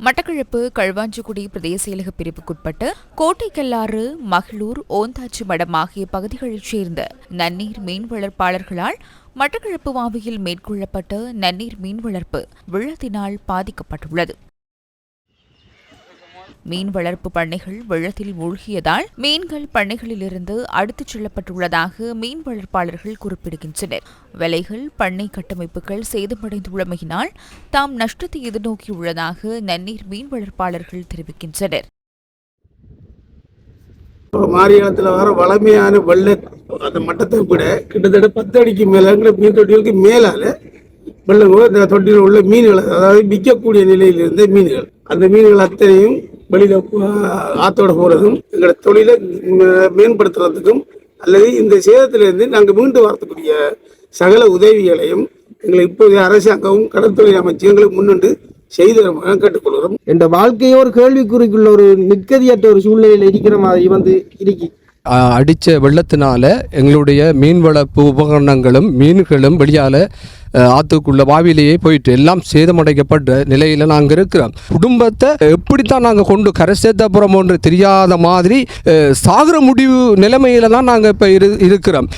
மட்டக்களப்பு களுவாஞ்சிக்குடி பிரதேச செயலக பிரிவுக்குட்பட்ட கோட்டைக்கல்லாறு மகளூர் ஓந்தாச்சி மடம் ஆகிய பகுதிகளைச் சேர்ந்த நன்னீர் மீன் வளர்ப்பாளர்களால் மட்டக்களப்பு வாவியில் மேற்கொள்ளப்பட்ட நன்னீர் மீன் வளர்ப்பு வெள்ளத்தினால் பாதிக்கப்பட்டுள்ளது. மீன் வளர்ப்பு பண்ணைகள் வெள்ளத்தில் மூழ்கியதால் மீன்கள் பண்ணைகளிலிருந்து அடுத்துச் செல்லப்பட்டுள்ளதாக மீன் வளர்ப்பாளர்கள் குறிப்பிடுகின்றனர். விலைகள் பண்ணை கட்டமைப்புகள் சேதமடைந்துள்ளமையினால் தாம் நஷ்டத்தை எதிர்நோக்கியுள்ளதாக நன்னீர் மீன் வளர்ப்பாளர்கள் தெரிவிக்கின்றனர். மாரியாலத்தில் வர வளமையான வெள்ள அந்த மட்டத்தை விட கிட்டத்தட்ட பத்து அடிக்கு மேலே மீன் தொட்டிகளுக்கு மேலால வெள்ளம் கூட இந்த தொட்டியில் உள்ள மீன்கள் அதாவது விற்கக்கூடிய நிலையில் இருந்த மீன்கள். அந்த மீன்கள் அத்தனையும் வெளியில ஆத்தோட போறதும் எங்களோட தொழிலை மே- மேம்படுத்துறதுக்கும் அல்லது இந்த சேதத்திலிருந்து நாங்கள் மீண்டு வரத்துக்கூடிய சகல உதவிகளையும் எங்களை இப்போதைய அரசாங்கமும் கடற்தொழில் அமைச்சு எங்களுக்கு முன்னின்று செய்து கேட்டுக்கொள்கிறோம். என்ற வாழ்க்கையே ஒரு கேள்விக்குறிக்குள்ள ஒரு நிற்கதியற்ற ஒரு சூழ்நிலையில் இருக்கிற மாதிரி வந்து இருக்கு. அடித்த வெள்ளத்தினால் வெள்ளத்தினால எங்களுடைய மீன் வளர்ப்பு உபகரணங்களும் மீன்களும் வெளியால் ஆற்றுக்குள்ளே வாவிலேயே போயிட்டு எல்லாம் சேதமடைக்கப்பட்ட நிலையில் நாங்கள் இருக்கிறோம். குடும்பத்தை எப்படித்தான் நாங்கள் கொண்டு கரை சேர்த்த போகிறோமோன்று தெரியாத மாதிரி ஆஹ் சாகுற முடிவு நிலைமையில தான் நாங்கள் இப்போ இரு இருக்கிறோம்.